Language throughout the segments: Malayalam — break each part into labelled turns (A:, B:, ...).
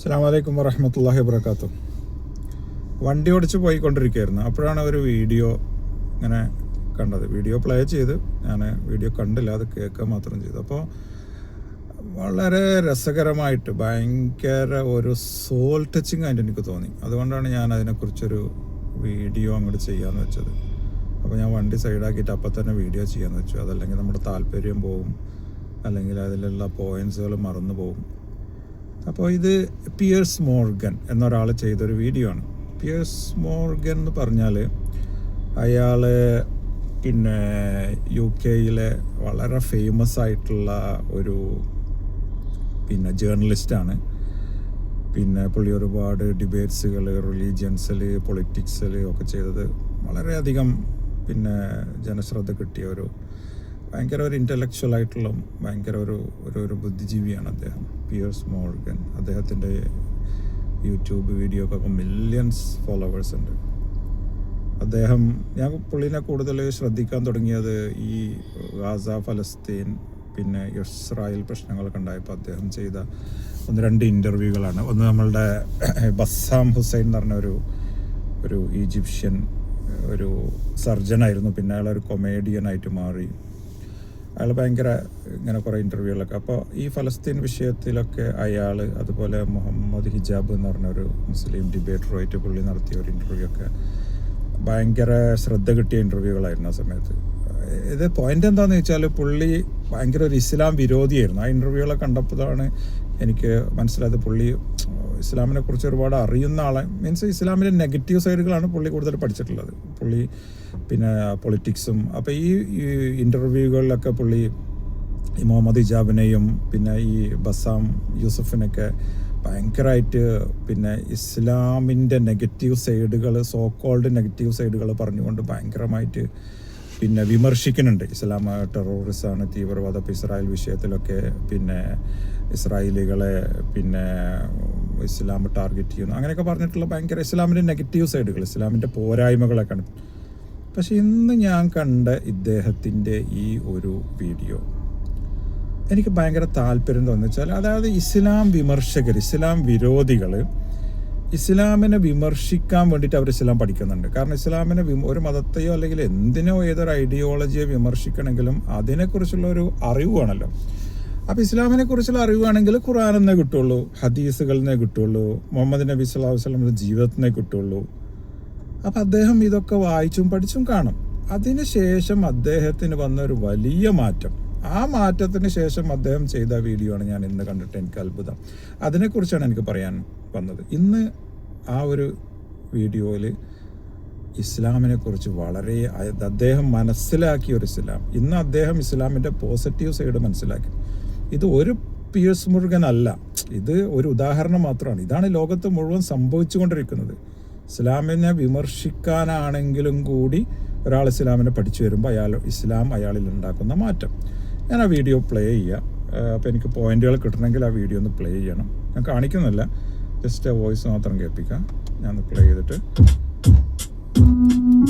A: അസ്സാം വലൈക്കും വറഹമത്തല്ലാഹി വാബർക്കാത്തു വണ്ടി ഓടിച്ച് പോയിക്കൊണ്ടിരിക്കുകയായിരുന്നു. അപ്പോഴാണ് ഒരു വീഡിയോ ഇങ്ങനെ കണ്ടത്. വീഡിയോ പ്ലേ ചെയ്ത് ഞാൻ വീഡിയോ കണ്ടില്ല അത് കേൾക്കുക മാത്രം ചെയ്തു. അപ്പോൾ വളരെ രസകരമായിട്ട് ഭയങ്കര ഒരു സോൾ ടച്ചിങ് ആയിട്ട് എനിക്ക് തോന്നി. അതുകൊണ്ടാണ് ഞാൻ അതിനെക്കുറിച്ചൊരു വീഡിയോ അങ്ങോട്ട് ചെയ്യാമെന്ന് വെച്ചത്. അപ്പോൾ ഞാൻ വണ്ടി സൈഡാക്കിയിട്ട് അപ്പം തന്നെ വീഡിയോ ചെയ്യാമെന്ന് വെച്ചു. അതല്ലെങ്കിൽ നമ്മുടെ താല്പര്യം പോവും. അല്ലെങ്കിൽ അതിലുള്ള പോയിൻസുകൾ മറന്നു പോകും അപ്പോൾ ഇത് പിയേഴ്സ് മോർഗൻ എന്നൊരാൾ ചെയ്തൊരു വീഡിയോ ആണ്. പിയേഴ്സ് മോർഗൻ എന്ന് പറഞ്ഞാൽ അയാൾ പിന്നെ യു കെയിലെ വളരെ ഫേമസ് ആയിട്ടുള്ള ഒരു പിന്നെ ജേർണലിസ്റ്റാണ് പിന്നെ പുള്ളി ഒരുപാട് ഡിബേറ്റ്സുകൾ റിലീജിയൻസിൽ പൊളിറ്റിക്സിൽ ഒക്കെ ചെയ്തത് വളരെയധികം പിന്നെ ജനശ്രദ്ധ കിട്ടിയ ഒരു ഭയങ്കര ഒരു ഇന്റലക്ച്വൽ ആയിട്ടുള്ള ഭയങ്കര ഒരു ഒരു ഒരു ബുദ്ധിജീവിയാണ് അദ്ദേഹം. പിയേഴ്സ് മോൾഗൻ അദ്ദേഹത്തിന്റെ യൂട്യൂബ് വീഡിയോ ഒക്കെ മില്യൺസ് ഫോളോവേഴ്സ് ഉണ്ട്. അദ്ദേഹം ഞാൻ പുള്ളിനെ കൂടുതൽ ശ്രദ്ധിക്കാൻ തുടങ്ങിയത് ഈ ഗാസ ഫലസ്തീൻ പിന്നെ ഇസ്രായേൽ പ്രശ്നങ്ങളൊക്കെ ഉണ്ടായപ്പോൾ അദ്ദേഹം ചെയ്ത ഒന്ന് രണ്ട് ഇന്റർവ്യൂകളാണ് ഒന്ന് നമ്മളുടെ ബസ്സാം ഹുസൈൻ എന്ന് പറഞ്ഞ ഒരു ഒരു ഈജിപ്ഷ്യൻ ഒരു സർജനായിരുന്നു പിന്നെ അയാൾ ഒരു കൊമേഡിയനായിട്ട് മാറി. അയാൾ ഭയങ്കര ഇങ്ങനെ കുറേ ഇന്റർവ്യൂകളൊക്കെ അപ്പോൾ ഈ ഫലസ്തീൻ വിഷയത്തിലൊക്കെ അയാൾ അതുപോലെ മുഹമ്മദ് ഹിജാബ് എന്ന് പറഞ്ഞ ഒരു മുസ്ലിം ഡിബേറ്ററുമായിട്ട് പുള്ളി നടത്തിയ ഒരു ഇന്റർവ്യൂ ഒക്കെ ഭയങ്കര ശ്രദ്ധ കിട്ടിയ ഇന്റർവ്യൂകളായിരുന്നു ആ സമയത്ത്. ഇത് പോയിന്റ് എന്താണെന്ന് വെച്ചാൽ പുള്ളി ഭയങ്കര ഒരു ഇസ്ലാം വിരോധിയായിരുന്നു. ആ ഇന്റർവ്യൂകളൊക്കെ കണ്ടപ്പോഴാണ് എനിക്ക് മനസ്സിലായത് പുള്ളി ഇസ്ലാമിനെ കുറിച്ച് ഒരുപാട് അറിയുന്ന ആളെ. മീൻസ് ഇസ്ലാമിന്റെ നെഗറ്റീവ് സൈഡുകളാണ് പുള്ളി കൂടുതൽ പഠിച്ചിട്ടുള്ളത്. പുള്ളി പിന്നെ പൊളിറ്റിക്സും അപ്പോൾ ഈ ഇന്റർവ്യൂകളിലൊക്കെ പുള്ളി ഈ മുഹമ്മദ് ഇജാബിനെയും പിന്നെ ഈ ബസാം യൂസഫിനൊക്കെ ഭയങ്കരമായിട്ട് പിന്നെ ഇസ്ലാമിന്റെ നെഗറ്റീവ് സൈഡുകൾ സോ കോൾഡ് നെഗറ്റീവ് സൈഡുകൾ പറഞ്ഞുകൊണ്ട് ഭയങ്കരമായിട്ട് പിന്നെ വിമർശിക്കുന്നുണ്ട്. ഇസ്ലാം ടെററിസമാണ് തീവ്രവാദ അപ്പോൾ ഇസ്രായേൽ വിഷയത്തിലൊക്കെ പിന്നെ ഇസ്രായേലികളെ പിന്നെ ഇസ്ലാം ടാർഗറ്റ് ചെയ്യുന്നു. അങ്ങനെയൊക്കെ പറഞ്ഞിട്ടുള്ള ഭയങ്കര ഇസ്ലാമിന്റെ നെഗറ്റീവ് സൈഡുകൾ ഇസ്ലാമിന്റെ പോരായ്മകളൊക്കെയാണ്. പക്ഷെ ഇന്ന് ഞാൻ കണ്ട ഇദ്ദേഹത്തിന്റെ ഈ ഒരു വീഡിയോ എനിക്ക് ഭയങ്കര താല്പര്യം തോന്നുന്നു. വെച്ചാൽ അതായത് ഇസ്ലാം വിമർശകർ ഇസ്ലാം വിരോധികൾ ഇസ്ലാമിനെ വിമർശിക്കാൻ വേണ്ടിയിട്ട് അവർ ഇസ്ലാം പഠിക്കുന്നുണ്ട്. കാരണം ഇസ്ലാമിനെ ഒരു മതത്തെയോ അല്ലെങ്കിൽ എന്തിനോ ഏതൊരു ഐഡിയോളജിയെ വിമർശിക്കണമെങ്കിലും അതിനെക്കുറിച്ചുള്ള ഒരു അറിവാണല്ലോ അപ്പോൾ ഇസ്ലാമിനെ കുറിച്ചുള്ള അറിവാണെങ്കിൽ ഖുറാനെന്നേ കിട്ടുള്ളൂ ഹദീസുകളിൽ നിന്നേ കിട്ടുള്ളൂ മുഹമ്മദ് നബി സ്വലാഹു വസ്ലമിന്റെ ജീവിതത്തിനെ കിട്ടുള്ളൂ. അപ്പോൾ അദ്ദേഹം ഇതൊക്കെ വായിച്ചും പഠിച്ചും കാണും. അതിനുശേഷം അദ്ദേഹത്തിന് വന്ന ഒരു വലിയ മാറ്റം. ആ മാറ്റത്തിന് ശേഷം അദ്ദേഹം ചെയ്ത വീഡിയോ ആണ് ഞാൻ ഇന്ന് കണ്ടിട്ട് എനിക്ക് അത്ഭുതം. അതിനെക്കുറിച്ചാണ് എനിക്ക് പറയാൻ വന്നത്. ഇന്ന് ആ ഒരു വീഡിയോയിൽ ഇസ്ലാമിനെ കുറിച്ച് വളരെ അദ്ദേഹം മനസ്സിലാക്കിയ ഒരു ഇസ്ലാം. ഇന്ന് അദ്ദേഹം ഇസ്ലാമിന്റെ പോസിറ്റീവ് സൈഡ് മനസ്സിലാക്കി. ഇത് ഒരു പിയേഴ്സ് മുരുകനല്ല ഇത് ഒരു ഉദാഹരണം മാത്രമാണ്. ഇതാണ് ലോകത്ത് മുഴുവൻ സംഭവിച്ചുകൊണ്ടിരിക്കുന്നത്. ഇസ്ലാമിനെ വിമർശിക്കാനാണെങ്കിലും കൂടി ഒരാൾ ഇസ്ലാമിനെ പഠിച്ചു വരുമ്പോൾ അയാൾ ഇസ്ലാം അയാളിൽ ഉണ്ടാക്കുന്ന മാറ്റം. ഞാൻ ആ വീഡിയോ പ്ലേ ചെയ്യാം. അപ്പോൾ എനിക്ക് പോയിന്റുകൾ കിട്ടണമെങ്കിൽ ആ വീഡിയോ ഒന്ന് പ്ലേ ചെയ്യണം. ഞാൻ കാണിക്കുന്നില്ല. ജസ്റ്റ് ആ വോയിസ് മാത്രം കേൾപ്പിക്കാം. ഞാൻ പ്ലേ ചെയ്തിട്ട്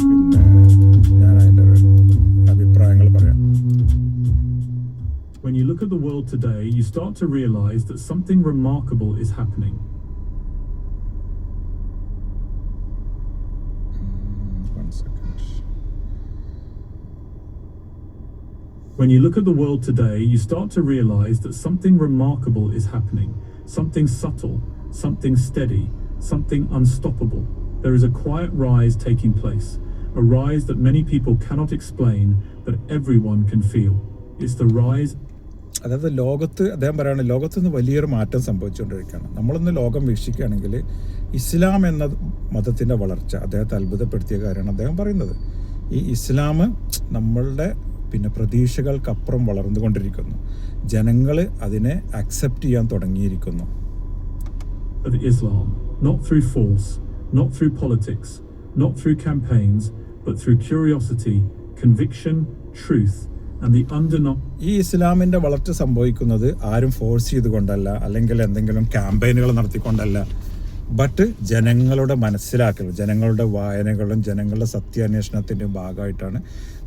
A: പിന്നെ ഞാൻ പറയാം.
B: When you look at the world today, you start to realize that something remarkable is happening. When you look at the world today, you start to realize that something remarkable is happening. Something subtle, something steady, something unstoppable. There is a quiet rise taking place, a rise that many people cannot explain, but everyone can feel. It's the rise
A: അതായത് ലോകത്ത് അദ്ദേഹം പറയുകയാണ് ലോകത്ത് നിന്ന് വലിയൊരു മാറ്റം സംഭവിച്ചുകൊണ്ടിരിക്കുകയാണ് നമ്മളൊന്ന് ലോകം വീക്ഷിക്കുകയാണെങ്കിൽ ഇസ്ലാം എന്ന മതത്തിന്റെ വളർച്ച അദ്ദേഹത്തെ അത്ഭുതപ്പെടുത്തിയ കാര്യമാണ് അദ്ദേഹം പറയുന്നത് ഈ ഇസ്ലാം നമ്മളുടെ പിന്നെ പ്രതീക്ഷകൾക്കപ്പുറം വളർന്നുകൊണ്ടിരിക്കുന്നു ജനങ്ങൾ അതിനെ അക്സെപ്റ്റ് ചെയ്യാൻ തുടങ്ങിയിരിക്കുന്നു
B: Islam, not through force, not through politics, not through campaigns, but through curiosity, conviction, truth, and the undeniable.
A: ഈ ഇസ്ലാമിന്റെ വളർച്ച സംഭവിക്കുന്നത് ആരും ഫോഴ്സ് ചെയ്തുകൊണ്ടല്ല അല്ലെങ്കിൽ എന്തെങ്കിലും ക്യാമ്പയിനുകൾ നടത്തിക്കൊണ്ടല്ല ബട്ട് ജനങ്ങളുടെ മനസ്സിലാക്കൽ ജനങ്ങളുടെ വായനകളും ജനങ്ങളുടെ സത്യാന്വേഷണത്തിന്റെ ഭാഗമായിട്ടാണ്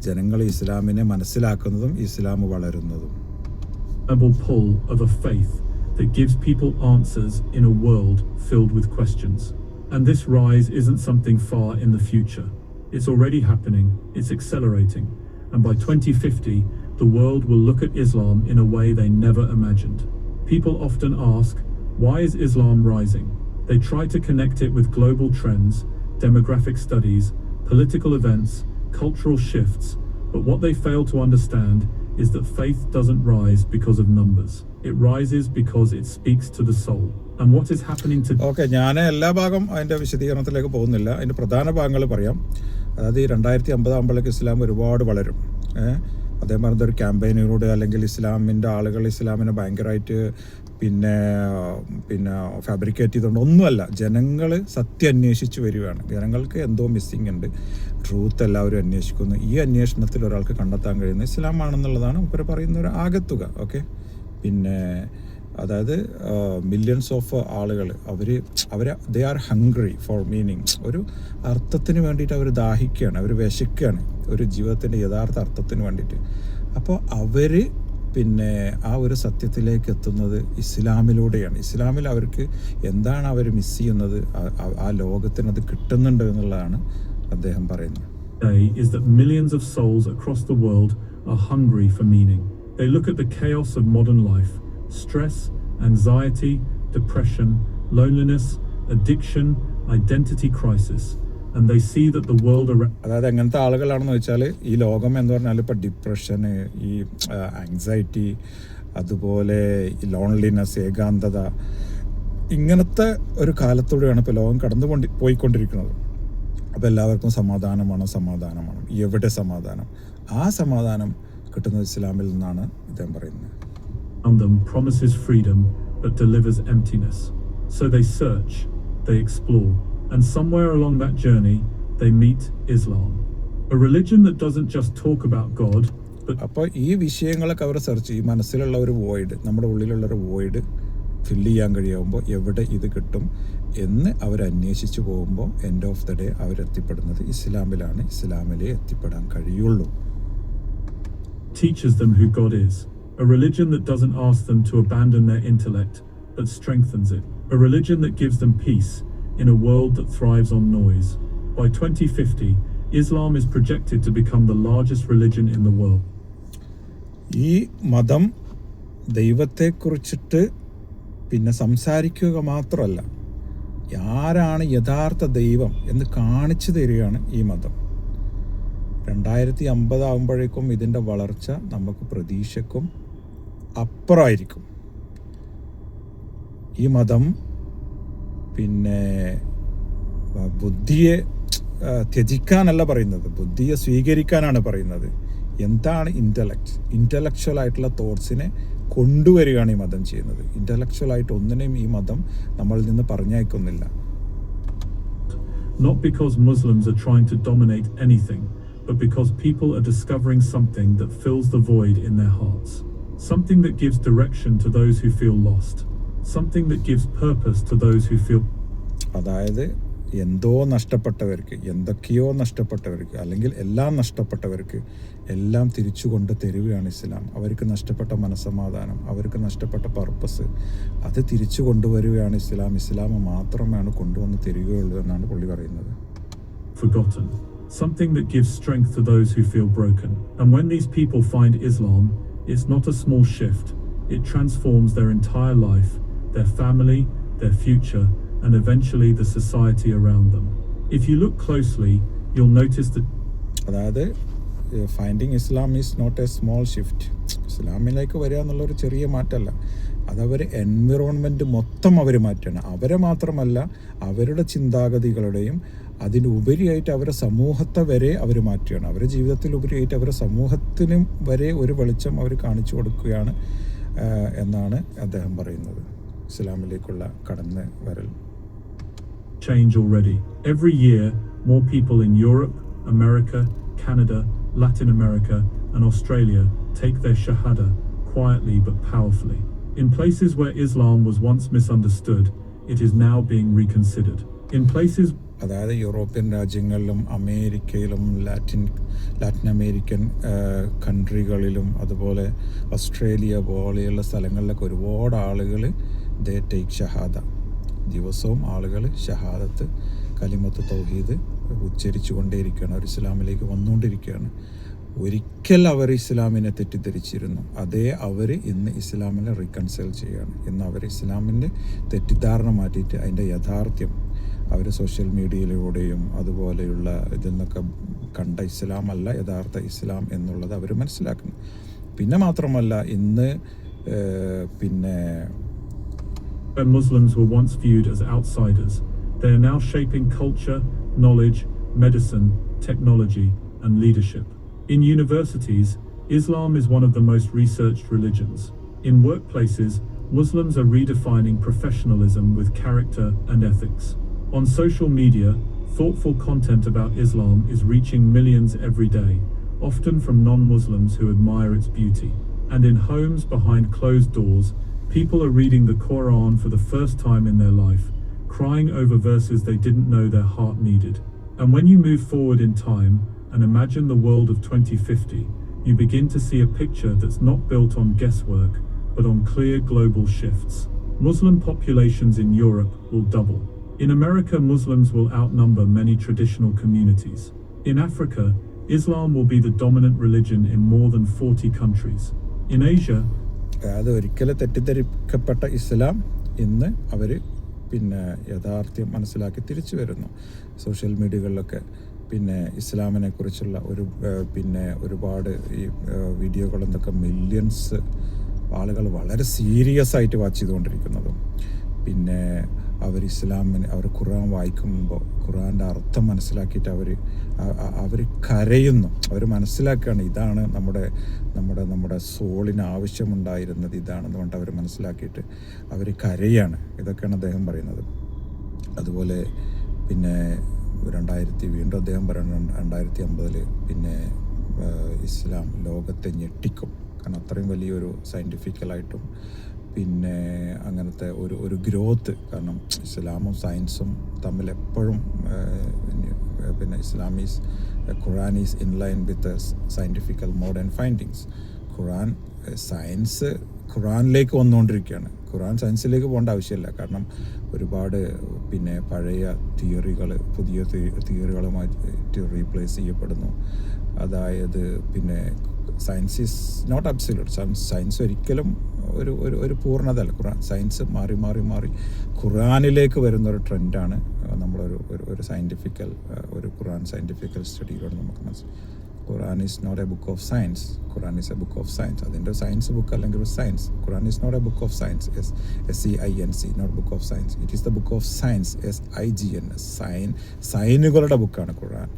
A: ജനങ്ങൾ ഇസ്ലാമിനെ മനസ്സിലാക്കുന്നതും ഇസ്ലാം വളരുന്നതും
B: pull of a faith, that gives people answers in a world filled with questions. And this rise isn't something far in the future. It's already happening, it's accelerating. And by 2050, the world will look at Islam in a way they never imagined. People often ask, why is Islam rising? They try to connect it with global trends, demographic studies, political events, cultural shifts, but what they fail to understand is that faith doesn't rise because of numbers. It rises because it speaks to the soul. And what is happening to
A: okay ഞാൻ എല്ലാ ഭാഗം അതിന്റെ വിശദീകരണത്തിലേക്ക് പോകുന്നില്ല അതിന്റെ പ്രധാന ഭാഗങ്ങൾ പറയാം അതായത് ഈ രണ്ടായിരത്തി അമ്പതാകുമ്പോഴേക്ക് ഇസ്ലാം ഒരുപാട് വളരും ഏഹ് അതേ പറഞ്ഞ ഒരു ക്യാമ്പയിനിലൂടെ അല്ലെങ്കിൽ ഇസ്ലാമിന്റെ ആളുകൾ ഇസ്ലാമിനെ ഭയങ്കരമായിട്ട് പിന്നെ പിന്നെ ഫാബ്രിക്കേറ്റ് ചെയ്തുകൊണ്ട് ഒന്നുമല്ല ജനങ്ങൾ സത്യം അന്വേഷിച്ച് വരികയാണ്. ജനങ്ങൾക്ക് എന്തോ മിസ്സിങ് ഉണ്ട്. ട്രൂത്ത് എല്ലാവരും അന്വേഷിക്കുന്നു. ഈ അന്വേഷണത്തിൽ ഒരാൾക്ക് കണ്ടെത്താൻ കഴിയുന്നത് ഇസ്ലാം ആണെന്നുള്ളതാണ് ഇവർ പറയുന്ന ഒരു ആകത്തുക ഓക്കെ പിന്നെ അതായത് മില്യൺസ് ഓഫ് ആളുകൾ അവർ അവർ they are hungry for meaning ഒരു അർത്ഥത്തിന് വേണ്ടിയിട്ട് അവർ ദാഹിക്കുകയാണ് അവർ വിശക്കുകയാണ് ഒരു ജീവിതത്തിന്റെ യഥാർത്ഥ അർത്ഥത്തിന് വേണ്ടിയിട്ട്. അപ്പോൾ അവർ പിന്നെ ആ ഒരു സത്യത്തിലേക്ക് എത്തുന്നത് ഇസ്ലാമിലൂടെയാണ് ഇസ്ലാമിൽ അവർക്ക് എന്താണ് അവർ മിസ് ചെയ്യുന്നത് ആ- ലോകത്തിന് അത് കിട്ടുന്നുണ്ട് എന്നുള്ളതാണ് അദ്ദേഹം പറയുന്നത്
B: is that millions of souls across the world are hungry for meaning. They look at the chaos of modern life stress, anxiety, depression, loneliness, addiction, identity crisis and they see that the world around
A: അതായത് എങ്ങനത്തെ ആളുകളാണെന്ന് വെച്ചാൽ ഈ ലോകം എന്ന് പറഞ്ഞാൽ ഇപ്പോൾ ഡിപ്രഷന് ഈ ആങ്സൈറ്റി അതുപോലെ ലോൺലിനെസ് ഏകാന്തത ഇങ്ങനത്തെ ഒരു കാലത്തൂടെയാണ് ഇപ്പോൾ ലോകം കടന്നു കൊണ്ട് പോയിക്കൊണ്ടിരിക്കുന്നത്. അപ്പോൾ എല്ലാവർക്കും സമാധാനമാണ് സമാധാനമാണ്. എവിടെ സമാധാനം? ആ സമാധാനം കിട്ടുന്നത് ഇസ്ലാമിൽ നിന്നാണ് ഇദ്ദേഹം പറയുന്നത്.
B: Them promises freedom but delivers emptiness. So they search, they explore, and somewhere along that journey, they meet Islam. A religion that doesn't just talk about God, but
A: അപ്പോൾ ഈ വിഷയങ്ങളൊക്കെ അവർ സെർച്ച് ചെയ്യും മനസ്സിലുള്ള ഒരു വോയിഡ് നമ്മുടെ ഉള്ളിലുള്ള ഒരു വോയിഡ് ഫില്ല് ചെയ്യാൻ കഴിയുമ്പോൾ എവിടെ ഇത് കിട്ടും എന്ന് അവർ അന്വേഷിച്ച് പോകുമ്പോൾ എൻഡ് ഓഫ് ദ ഡേ അവരെത്തിപ്പെടുന്നത് ഇസ്ലാമിലാണ് ഇസ്ലാമിലേ എത്തിപ്പെടാൻ കഴിയുള്ളൂ
B: teaches them who God is. A religion that doesn't ask them to abandon their intellect, but strengthens it. A religion that gives them peace in a world that thrives on noise. By 2050, Islam is projected to become the largest religion in the world.
A: ഈ മതം ദൈവത്തെക്കുറിച്ചിട്ട് പിന്നെ സംസാരിക്കുക മാത്രമല്ല ആരാണ് യഥാർത്ഥ ദൈവം എന്ന് കാണിച്ചു തരികയാണ് ഈ മതം രണ്ടായിരത്തി അമ്പതാകുമ്പോഴേക്കും ഇതിന്റെ വളർച്ച നമുക്ക് പ്രതീക്ഷക്കും അപ്പുറമായിരിക്കും ഈ മതം പിന്നെ ബുദ്ധിയെ ത്യജിക്കാനല്ല പറയുന്നത് ബുദ്ധിയെ സ്വീകരിക്കാനാണ് പറയുന്നത് എന്താണ് ഇന്റലക്ട് ഇന്റലക്ച്വൽ ആയിട്ടുള്ള തോട്ട്സിനെ കൊണ്ടുവരികയാണ് ഈ മതം ചെയ്യുന്നത് ഇന്റലക്ച്വൽ ആയിട്ട് ഒന്നിനെയും ഈ മതം നമ്മളിൽ നിന്ന് പറഞ്ഞയക്കുന്നില്ല
B: Not because Muslims are trying to dominate anything, but because people are discovering something that fills the void in their hearts. Something that gives direction to those who feel lost. Something that gives purpose to those who feel
A: അതായത് എന്തോ നഷ്ടപ്പെട്ടവർക്ക് എന്തൊക്കെയോ നഷ്ടപ്പെട്ടവർക്ക് അല്ലെങ്കിൽ എല്ലാം നഷ്ടപ്പെട്ടവർക്ക് എല്ലാം തിരിച്ചു കൊണ്ട് തരുകയാണ് ഇസ്ലാം അവർക്ക് നഷ്ടപ്പെട്ട മനസ്സമാധാനം അവർക്ക് നഷ്ടപ്പെട്ട പർപ്പസ് അത് തിരിച്ചു കൊണ്ടുവരികയാണ് ഇസ്ലാം ഇസ്ലാം മാത്രമാണ് കൊണ്ടുവന്ന് തരികയുള്ളൂ എന്നാണ് പുള്ളി പറയുന്നത്
B: forgotten. Something that gives strength to those who feel broken. And when these people find Islam, it's not a small shift. It transforms their entire life, their family, their future, and eventually the society around them. If you look closely, you'll notice that
A: അതായത് finding Islam is not a small shift ഇസ്ലാമിലേക്ക് വരിക എന്നുള്ളൊരു ചെറിയ മാറ്റമല്ല. അതവർ എൻവിറോൺമെന്റ് മൊത്തം അവർ മാറ്റുകയാണ്. അവരെ മാത്രമല്ല അവരുടെ ചിന്താഗതികളുടെയും അതിനുപരിയായിട്ട് അവരെ സമൂഹത്തെ വരെ അവർ മാറ്റുകയാണ്. അവരുടെ ജീവിതത്തിൽ ഉപരിയായിട്ട് അവരുടെ സമൂഹത്തിനും വരെ ഒരു വെളിച്ചം അവർ കാണിച്ചു കൊടുക്കുകയാണ് എന്നാണ് അദ്ദേഹം പറയുന്നത്. ഇസ്ലാമിലേക്കുള്ള കടന്ന് വരൽ.
B: Change already every year more people in Europe America Canada Latin America and Australia take the shahada quietly but powerfully in places where Islam was once misunderstood it is now being reconsidered in places
A: അതായത് യൂറോപ്യൻ രാജ്യങ്ങളിലും അമേരിക്കയിലും ലാറ്റിൻ ലാറ്റിൻ അമേരിക്കൻ കൺട്രികളിലും അതുപോലെ ഓസ്ട്രേലിയ പോലെയുള്ള സ്ഥലങ്ങളിലൊക്കെ ഒരുപാട് ആളുകൾ ദേ ടേക്ക് ഷഹാദ. ദിവസവും ആളുകൾ ഷഹാദത്ത് കലിമത്ത് തൗഹീദ് ഉച്ചരിച്ചു കൊണ്ടേയിരിക്കുകയാണ് അവർ ഇസ്ലാമിലേക്ക് വന്നുകൊണ്ടിരിക്കുകയാണ്. ഒരിക്കൽ അവർ ഇസ്ലാമിനെ തെറ്റിദ്ധരിച്ചിരുന്നു. അതേ അവർ ഇന്ന് ഇസ്ലാമിനെ റീകൺസൈൽ ചെയ്യുകയാണ്. ഇന്ന് അവർ ഇസ്ലാമിന്റെ തെറ്റിദ്ധാരണ മാറ്റിയിട്ട് അതിന്റെ യഥാർത്ഥ്യം അവർ സോഷ്യൽ മീഡിയയിലൂടെയും അതുപോലെയുള്ള ഇതിൽ നിന്നൊക്കെ കണ്ട ഇസ്ലാം അല്ല യഥാർത്ഥ ഇസ്ലാം എന്നുള്ളത് അവർ മനസ്സിലാക്കുന്നു. പിന്നെ മാത്രമല്ല ഇന്ന് പിന്നെ
B: where Muslims were once viewed as outsiders, they are now shaping culture, knowledge, medicine, technology, and leadership. In universities, Islam is one of the most researched religions. In workplaces, Muslims are redefining professionalism with character and ethics. On social media, thoughtful content about Islam is reaching millions every day, often from non Muslims who admire its beauty. And in homes behind closed doors, people are reading the Quran for the first time in their life, crying over verses they didn't know their heart needed. And when you move forward in time and imagine the world of 2050, you begin to see a picture that's not built on guesswork, but on clear global shifts. Muslim populations in Europe will double. In America, Muslims will outnumber many traditional communities. In Africa, Islam will be the dominant religion in more than 40 countries. In Asia,
A: അത് ഒരിക്കലും തെറ്റിദ്ധരിക്കപ്പെട്ട ഇസ്ലാം ഇന്ന് അവർ പിന്നെ യഥാർത്ഥ്യം മനസ്സിലാക്കി തിരിച്ചു വരുന്നു. സോഷ്യൽ മീഡിയകളിലൊക്കെ പിന്നെ ഇസ്ലാമിനെ കുറിച്ചുള്ള ഒരു പിന്നെ ഒരുപാട് ഈ വീഡിയോകളെന്നൊക്കെ മില്യൺസ് ആളുകൾ വളരെ സീരിയസ് ആയിട്ട് വാച്ച് ചെയ്തുകൊണ്ടിരിക്കുന്നതും. പിന്നെ അവർ ഇസ്ലാമിന് അവർ ഖുർആൻ വായിക്കുമ്പോൾ ഖുർആന്റെ അർത്ഥം മനസ്സിലാക്കിയിട്ട് അവർ അവർ കരയുന്നു. അവർ മനസ്സിലാക്കുകയാണ് ഇതാണ് നമ്മുടെ നമ്മുടെ നമ്മുടെ സോളിന് ആവശ്യമുണ്ടായിരുന്നത് ഇതാണെന്ന് കൊണ്ട് അവർ മനസ്സിലാക്കിയിട്ട് അവർ കരയാണ്. ഇതൊക്കെയാണ് അദ്ദേഹം പറയുന്നത്. അതുപോലെ പിന്നെ രണ്ടായിരത്തി വീണ്ടും അദ്ദേഹം പറയുന്നത് രണ്ടായിരത്തി അമ്പതിൽ പിന്നെ ഇസ്ലാം ലോകത്തെ ഞെട്ടിക്കും. കാരണം അത്രയും വലിയൊരു സയന്റിഫിക്കലായിട്ടും പിന്നെ അങ്ങനത്തെ ഒരു ഒരു ഗ്രോത്ത്. കാരണം ഇസ്ലാമും സയൻസും തമ്മിൽ എപ്പോഴും പിന്നെ Islam is Quran is in line with scientifical modern findings Quran science ഖുറാനിലേക്ക് വന്നുകൊണ്ടിരിക്കുകയാണ്. ഖുറാൻ സയൻസിലേക്ക് പോകേണ്ട ആവശ്യമില്ല. കാരണം ഒരുപാട് പിന്നെ പഴയ തിയറികൾ പുതിയ തിയറികളുമായിട്ട് റീപ്ലേസ് ചെയ്യപ്പെടുന്നു. അതായത് പിന്നെ science is not absolute science ഒരിക്കലും ഒരു ഒരു ഒരു പൂർണതല്ല ഖുറാൻ സയൻസ് മാറി മാറി മാറി ഖുറാനിലേക്ക് വരുന്ന ഒരു ട്രെൻഡാണ് നമ്മളൊരു ഒരു ഒരു സയന്റിഫിക്കൽ ഒരു ഖുറാൻ സയന്റിഫിക്കൽ സ്റ്റഡിയിലൂടെ നമുക്ക് മനസ്സിലാക്കാം Quran is not a book of science Quran is a book of science അതിന്റെ സയൻസ് ബുക്ക് അല്ലെങ്കിൽ ഒരു science Quran is not a book of science S S C I N C not book of science it is the book of science S I G N S sign സൈനുകളുടെ ബുക്കാണ് Quran.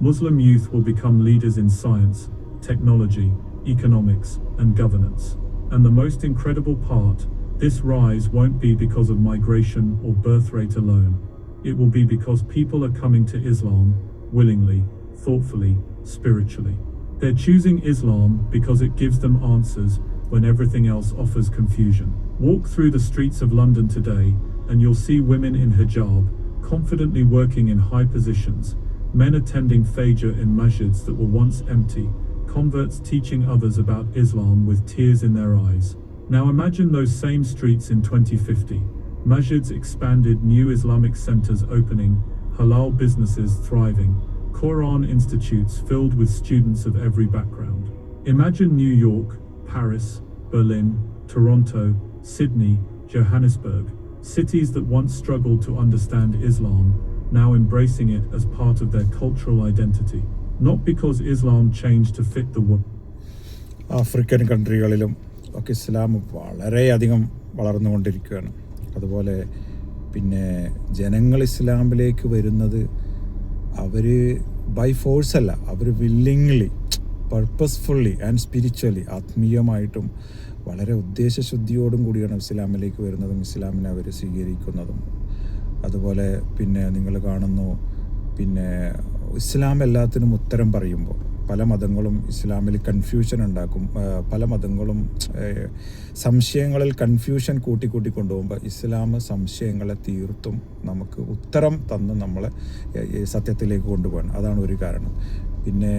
B: Muslim youth will become leaders in science, technology, economics, and governance. And the most incredible part this rise won't be because of migration or birth rate alone. It will be because people are coming to Islam willingly, thoughtfully, spiritually. They're choosing Islam because it gives them answers when everything else offers confusion. Walk through the streets of London today, and you'll see women in hijab, confidently working in high positions, men attending Fajr in masjids that were once empty, converts teaching others about Islam with tears in their eyes. Now imagine those same streets in 2050. Masjids expanded, new Islamic centers opening, halal businesses thriving, Quran institutes filled with students of every background. Imagine New York, Paris, Berlin, Toronto, Sydney, Johannesburg, cities that once struggled to understand Islam, now embracing it as part of their cultural identity. Not because Islam changed to fit the world.
A: African കൺട്രികളിലും ഒക്കെ ഇസ്ലാം വളരെയധികം വളർന്നുകൊണ്ടിരിക്കുകയാണ് അതുപോലെ പിന്നെ ജനങ്ങൾ ഇസ്ലാമിലേക്ക് വരുന്നത് അവർ ബൈ ഫോഴ്സ് അല്ല അവർ വില്ലിങ്ലി പർപ്പസ്ഫുള്ളി ആൻഡ് സ്പിരിച്വലി ആത്മീയമായിട്ടും വളരെ ഉദ്ദേശശുദ്ധിയോടും കൂടിയാണ് ഇസ്ലാമിലേക്ക് വരുന്നതും ഇസ്ലാമിനെ അവർ സ്വീകരിക്കുന്നതും അതുപോലെ പിന്നെ നിങ്ങൾ കാണുന്നു പിന്നെ ഇസ്ലാം എല്ലാത്തിനും ഉത്തരം പറയുമ്പോൾ പല മതങ്ങളും ഇസ്ലാമിൽ കൺഫ്യൂഷൻ ഉണ്ടാക്കും. പല മതങ്ങളും സംശയങ്ങളിൽ കൺഫ്യൂഷൻ കൂട്ടി കൂട്ടി കൊണ്ടുപോകുമ്പോൾ ഇസ്ലാം സംശയങ്ങളെ തീർത്തും നമുക്ക് ഉത്തരം തന്ന് നമ്മളെ സത്യത്തിലേക്ക് കൊണ്ടുപോകണം അതാണ് ഒരു കാരണം. പിന്നെ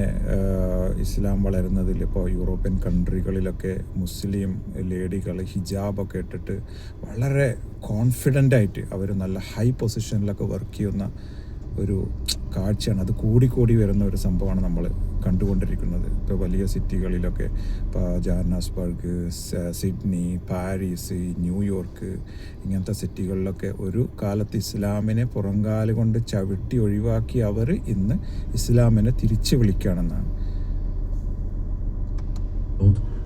A: ഇസ്ലാം വളരുന്നതിൽ ഇപ്പോൾ യൂറോപ്യൻ കൺട്രികളിലൊക്കെ മുസ്ലിം ലേഡികൾ ഹിജാബൊക്കെ ഇട്ടിട്ട് വളരെ കോൺഫിഡന്റായിട്ട് അവർ നല്ല ഹൈ പൊസിഷനിലൊക്കെ വർക്ക് ചെയ്യുന്ന ഒരു കാഴ്ചയാണ്. അത് കൂടിക്കൂടി വരുന്ന ഒരു സംഭവമാണ് നമ്മൾ കണ്ടുകൊണ്ടിരിക്കുന്നത്. ഇപ്പോൾ വലിയ സിറ്റികളിലൊക്കെ ഇപ്പോൾ ജാർനാസ്ബർഗ് സിഡ്നി പാരീസ് ന്യൂയോർക്ക് ഇങ്ങനത്തെ സിറ്റികളിലൊക്കെ ഒരു കാലത്ത് ഇസ്ലാമിനെ പുറങ്കാൽ കൊണ്ട് ചവിട്ടി ഒഴിവാക്കി അവർ ഇന്ന് ഇസ്ലാമിനെ തിരിച്ചു വിളിക്കുകയാണെന്നാണ്.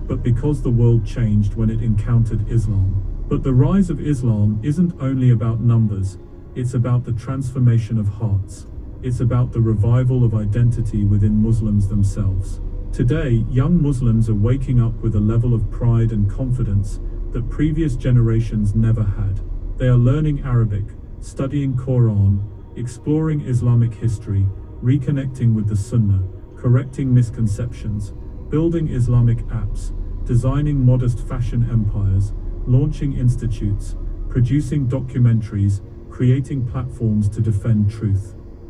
B: But because the world changed when it encountered Islam. But the rise of Islam isn't only about numbers, it's about the transformation of hearts. It's about the revival of identity within Muslims themselves. Today, young Muslims are waking up with a level of pride and confidence that previous generations never had. They are learning Arabic, studying Quran, exploring Islamic history, reconnecting with the Sunnah, correcting misconceptions, building Islamic apps, designing modest fashion empires, launching institutes, producing documentaries, creating platforms to defend truth.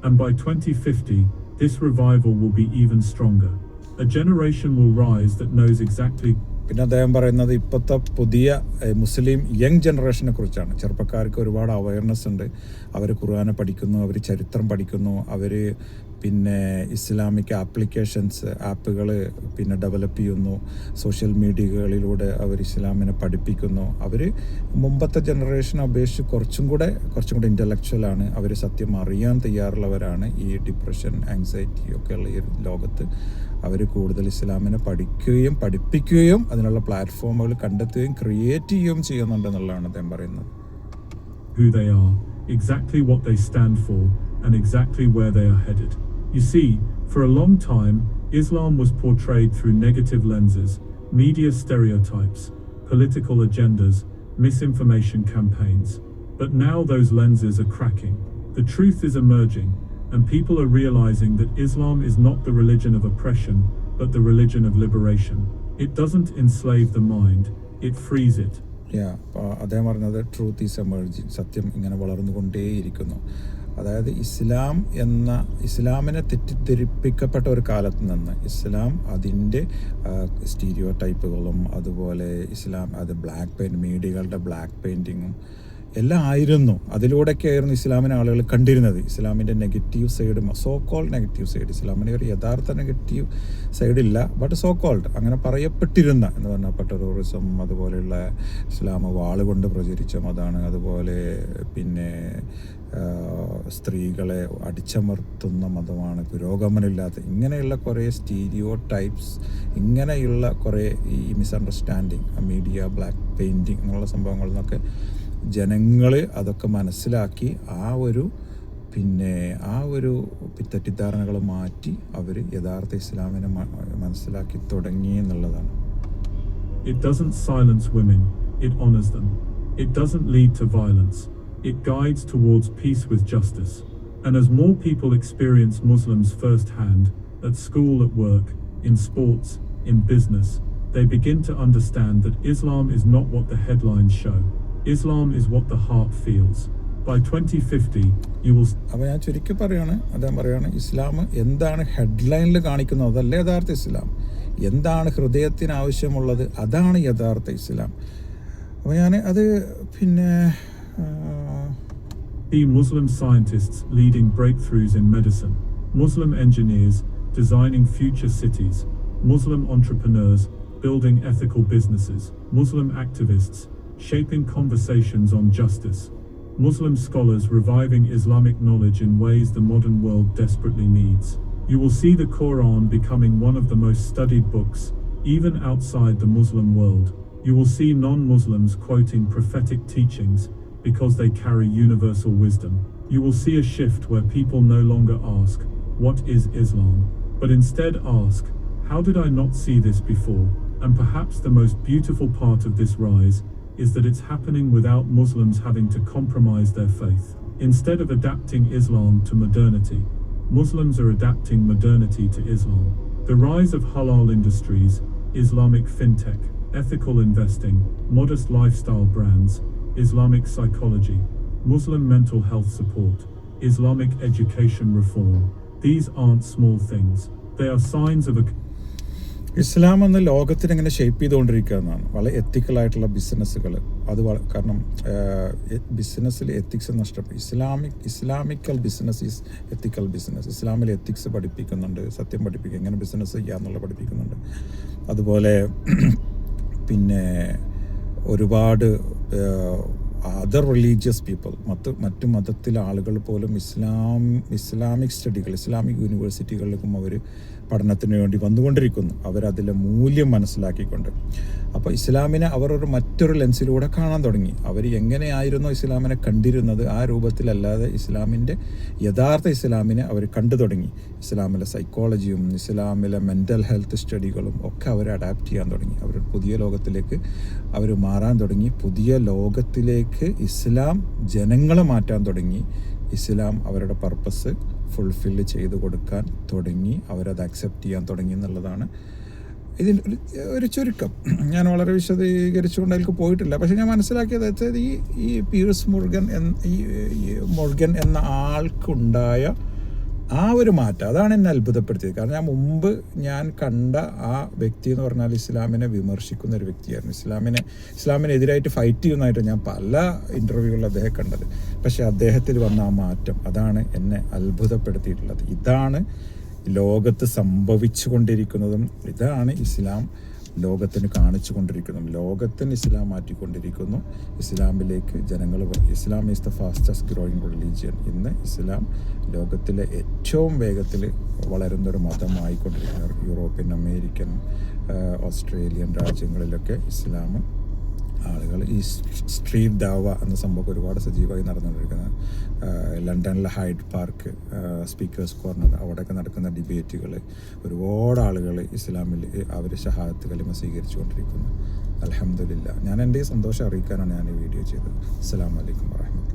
B: And by 2050, this revival will be even stronger. A generation will rise that knows exactly
A: പിന്നെ അദ്ദേഹം പറയുന്നത് ഇപ്പോഴത്തെ പുതിയ മുസ്ലിം യങ് ജനറേഷനെ കുറിച്ചാണ് ചെറുപ്പക്കാർക്ക് ഒരുപാട് അവയർനെസ് ഉണ്ട് അവർ ഖുർആനെ പഠിക്കുന്നു അവർ ചരിത്രം പഠിക്കുന്നു അവർ പിന്നെ ഇസ്ലാമിക് ആപ്ലിക്കേഷൻസ് ആപ്പുകൾ പിന്നെ ഡെവലപ്പ് ചെയ്യുന്നു. സോഷ്യൽ മീഡിയകളിലൂടെ അവർ ഇസ്ലാമിനെ പഠിപ്പിക്കുന്നു. അവർ മുമ്പത്തെ ജനറേഷനെ അപേക്ഷിച്ച് കുറച്ചും കൂടെ കുറച്ചും കൂടെ ഇന്റലക്ച്വലാണ് അവർ സത്യം അറിയാൻ തയ്യാറുള്ളവരാണ് ഈ ഡിപ്രഷൻ ആങ്സൈറ്റി ഒക്കെ ഉള്ള ഈ ലോകത്ത്. അവർ കൂടുതൽ ഇസ്ലാമിനെ പഠിക്കുകയും പഠിപ്പിക്കുകയും അതിനുള്ള പ്ലാറ്റ്ഫോമുകൾ കണ്ടെത്തുകയും ക്രിയേറ്റ് ചെയ്യുകയും ചെയ്യുന്നുണ്ടെന്നുള്ളതാണ് അദ്ദേഹം പറയുന്നത്.
B: Who they are, exactly what they stand for, and exactly where they are headed. You see, for a long time, Islam was portrayed through negative lenses, media stereotypes, political agendas, misinformation campaigns. But now those lenses are cracking. The truth is emerging, and people are realizing that Islam is not the religion of oppression, but the religion of liberation. It doesn't enslave the mind, it frees it.
A: യാ അപ്പോൾ അദ്ദേഹം പറഞ്ഞത് ട്രൂത്ത് ഈസ് എമേർജിങ് സത്യം ഇങ്ങനെ വളർന്നുകൊണ്ടേയിരിക്കുന്നു അതായത് ഇസ്ലാം എന്ന ഇസ്ലാമിനെ തെറ്റിദ്ധരിപ്പിക്കപ്പെട്ട ഒരു കാലത്ത് നിന്ന് ഇസ്ലാം അതിന്റെ സ്റ്റീരിയോ ടൈപ്പുകളും അതുപോലെ ഇസ്ലാം അത് ബ്ലാക്ക് പെയിന്റ് മീഡിയകളുടെ ബ്ലാക്ക് പെയിന്റിങ്ങും എല്ലാം ആയിരുന്നു. അതിലൂടെയൊക്കെ ആയിരുന്നു ഇസ്ലാമിനെ ആളുകൾ കണ്ടിരുന്നത്. ഇസ്ലാമിന്റെ negative side so called negative side ഇസ്ലാമിന്റെ ഒരു യഥാർത്ഥ നെഗറ്റീവ് സൈഡ് ഇല്ല ബട്ട് സോ കോൾഡ് അങ്ങനെ പറയപ്പെട്ടിരുന്ന എന്ന് പറഞ്ഞാൽ ടെററിസം അതുപോലെയുള്ള ഇസ്ലാം വാളുകൊണ്ട് പ്രചരിച്ച മതമാണ്. അതുപോലെ പിന്നെ സ്ത്രീകളെ അടിച്ചമർത്തുന്ന മതമാണ് പുരോഗമനമില്ലാത്ത ഇങ്ങനെയുള്ള കുറേ സ്റ്റീരിയോ ടൈപ്സ് ഇങ്ങനെയുള്ള കുറേ ഈ മിസ്അണ്ടർസ്റ്റാൻഡിങ് മീഡിയ ബ്ലാക്ക് പെയിന്റിങ് എന്നുള്ള സംഭവങ്ങളിൽ നിന്നൊക്കെ ജനങ്ങൾ അതൊക്കെ മനസ്സിലാക്കി ആ ഒരു പിന്നെ ആ ഒരു തെറ്റിദ്ധാരണകൾ മാറ്റി അവർ യഥാർത്ഥ ഇസ്ലാമിനെ മനസ്സിലാക്കി തുടങ്ങി എന്നുള്ളതാണ്
B: It doesn't silence women, it honors them. It doesn't lead to violence, it guides towards peace with justice. And as more people experience Muslims firsthand, at school, at work, in sports, in business, they begin to understand that Islam is not what the headlines show. Islam is what the heart feels. By 2050, you will
A: അപ്പോൾ ഞാൻ ചുരുക്കി പറയാണ് അദ്ദേഹം പറയാണ് ഇസ്ലാം എന്താണ് ഹെഡ്ലൈനിൽ കാണിക്കുന്നത് അതല്ല യഥാർത്ഥ ഇസ്ലാം എന്താണ് ഹൃദയത്തിന് ആവശ്യമുള്ളത് അതാണ് യഥാർത്ഥ ഇസ്ലാം അപ്പോൾ ഞാൻ അത് പിന്നെ
B: see Muslim scientists leading breakthroughs in medicine, Muslim engineers designing future cities, Muslim entrepreneurs building ethical businesses, Muslim activists shaping conversations on justice, Muslim scholars reviving Islamic knowledge in ways the modern world desperately needs. You will see the Quran becoming one of the most studied books, even outside the Muslim world. You will see non Muslims quoting prophetic teachings because they carry universal wisdom. You will see a shift where people no longer ask, What is Islam? but instead ask, How did I not see this before? And perhaps the most beautiful part of this rise is that it's happening without Muslims having to compromise their faith. Instead of adapting Islam to modernity, Muslims are adapting modernity to Islam. The rise of halal industries, Islamic fintech, ethical investing, modest lifestyle brands, Islamic psychology, Muslim mental health support, Islamic education reform. These aren't small things. They are signs of a
A: ഇസ്ലാം എന്ന ലോകത്തിന് എങ്ങനെ ഷേപ്പ് ചെയ്തുകൊണ്ടിരിക്കുക എന്നാണ്. വളരെ എത്തിക്കലായിട്ടുള്ള ബിസിനസ്സുകൾ അത് കാരണം ബിസിനസ്സിൽ എത്തിക്സ് നഷ്ടപ്പെട്ടു. Islamic Islamical business is ethical business ഇസ്ലാമിൽ എത്തിക്സ് പഠിപ്പിക്കുന്നുണ്ട്. സത്യം പഠിപ്പിക്കുക എങ്ങനെ ബിസിനസ് ചെയ്യാമെന്നുള്ള പഠിപ്പിക്കുന്നുണ്ട്. അതുപോലെ പിന്നെ ഒരുപാട് അതർ റിലീജിയസ് പീപ്പിൾ മറ്റ് മറ്റു മതത്തിലെ ആളുകൾ പോലും ഇസ്ലാം ഇസ്ലാമിക് സ്റ്റഡികൾ ഇസ്ലാമിക് യൂണിവേഴ്സിറ്റികളിലേക്കും അവർ പഠനത്തിന് വേണ്ടി വന്നുകൊണ്ടിരിക്കുന്നു. അവരതിലെ മൂല്യം മനസ്സിലാക്കിക്കൊണ്ട്. അപ്പോൾ ഇസ്ലാമിനെ അവർ ഒരു മറ്റൊരു ലെൻസിലൂടെ കാണാൻ തുടങ്ങി. അവർ എങ്ങനെയായിരുന്നോ ഇസ്ലാമിനെ കണ്ടിരുന്നത്? ആ രൂപത്തിലല്ലാതെ ഇസ്ലാമിന്റെ യഥാർത്ഥ ഇസ്ലാമിനെ അവർ കണ്ടു തുടങ്ങി. ഇസ്ലാമിലെ സൈക്കോളജിയും ഇസ്ലാമിലെ മെന്റൽ ഹെൽത്ത് സ്റ്റഡികളും ഒക്കെ അവർ അഡാപ്റ്റ് ചെയ്യാൻ തുടങ്ങി. അവർ പുതിയ ലോകത്തിലേക്ക് അവർ മാറാൻ തുടങ്ങി. പുതിയ ലോകത്തിലേക്ക് ഇസ്ലാം ജനങ്ങളെ മാറ്റാൻ തുടങ്ങി. ഇസ്ലാം അവരുടെ പർപ്പസ് ഫുൾഫില്ല് ചെയ്ത് കൊടുക്കാൻ തുടങ്ങി അവരത് അക്സെപ്റ്റ് ചെയ്യാൻ തുടങ്ങി എന്നുള്ളതാണ്. ഇതിൽ ഒരു ഒരു ചുരുക്കം. ഞാൻ വളരെ വിശദീകരിച്ചുകൊണ്ട് അതിലേക്ക് പോയിട്ടില്ല. പക്ഷെ ഞാൻ മനസ്സിലാക്കിയത് അതായത് ഈ ഈ പീഴ്സ് മുരുകൻ എന്ന ഈ മുരുകൻ എന്ന ആൾക്കുണ്ടായ ആ ഒരു മാറ്റം അതാണ് എന്നെ അത്ഭുതപ്പെടുത്തിയത്. കാരണം ഞാൻ മുമ്പ് ഞാൻ കണ്ട ആ വ്യക്തി എന്ന് പറഞ്ഞാൽ ഇസ്ലാമിനെ വിമർശിക്കുന്ന ഒരു വ്യക്തിയായിരുന്നു. ഇസ്ലാമിനെ ഇസ്ലാമിനെതിരായിട്ട് ഫൈറ്റ് ചെയ്യുന്നതായിട്ട് ഞാൻ പല ഇന്റർവ്യൂകളിൽ അദ്ദേഹം കണ്ടത്. പക്ഷേ അദ്ദേഹത്തിൽ വന്ന ആ മാറ്റം അതാണ് എന്നെ അത്ഭുതപ്പെടുത്തിയിട്ടുള്ളത്. ഇതാണ് ലോകത്ത് സംഭവിച്ചു കൊണ്ടിരിക്കുന്നതും ഇതാണ് ഇസ്ലാം ലോകത്തിന് കാണിച്ചു കൊണ്ടിരിക്കുന്നു ലോകത്തിന് ഇസ്ലാം മാറ്റിക്കൊണ്ടിരിക്കുന്നു. ഇസ്ലാമിലേക്ക് ജനങ്ങൾ Islam is the fastest growing religion ഇന്ന് ഇസ്ലാം ലോകത്തിലെ ഏറ്റവും വേഗത്തിൽ വളരുന്നൊരു മതമായിക്കൊണ്ടിരിക്കുന്നു. യൂറോപ്യൻ അമേരിക്കൻ ഓസ്ട്രേലിയൻ രാജ്യങ്ങളിലൊക്കെ ഇസ്ലാം ആളുകൾ ഈ സ്ട്രീറ്റ് ദാവ എന്ന സംഭവം ഒരുപാട് സജീവമായി നടന്നുകൊണ്ടിരിക്കുന്നത്. ലണ്ടനിലെ ഹൈഡ് പാർക്ക് സ്പീക്കേഴ്സ് കോർണർ അവിടെയൊക്കെ നടക്കുന്ന ഡിബേറ്റുകൾ ഒരുപാട് ആളുകൾ ഇസ്ലാമിൽ അവർ ഷഹാദത്ത് കലിമ സ്വീകരിച്ചുകൊണ്ടിരിക്കുന്നു അലഹമില്ല ഞാൻ എന്റെ സന്തോഷം അറിയിക്കാനാണ് ഞാൻ ഈ വീഡിയോ ചെയ്തത്. അസ്സാം വലൈക്കും വാഹമത്ത്